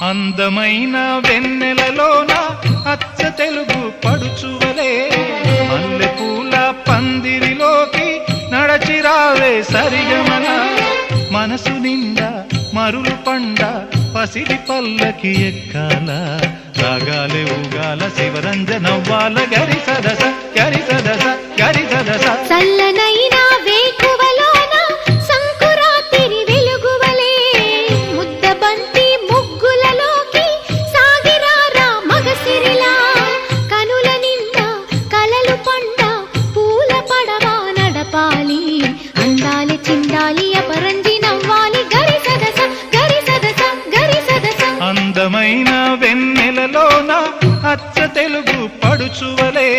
అందమైన వెన్నెలలోన అచ్చ తెలుగు పడుచువలే. మల్లెపూల పందిరిలోకి నడచిరావే సరిగమన. మనసు నిండా మరులు పండ పసిడి పల్లకి ఎక్కాల. రాగాలే ఊగాల శివరంజనవ్వాల గరి సదస గరి సదస గరి సదస చల్లనైన నవ్వాలి అందాలి చిందాలి అపరంజి నవ్వాలి. గరి సదస గరి సదస గరి సదస. అందమైన వెన్నెలలోన అచ్చ తెలుగు పడుచువలే.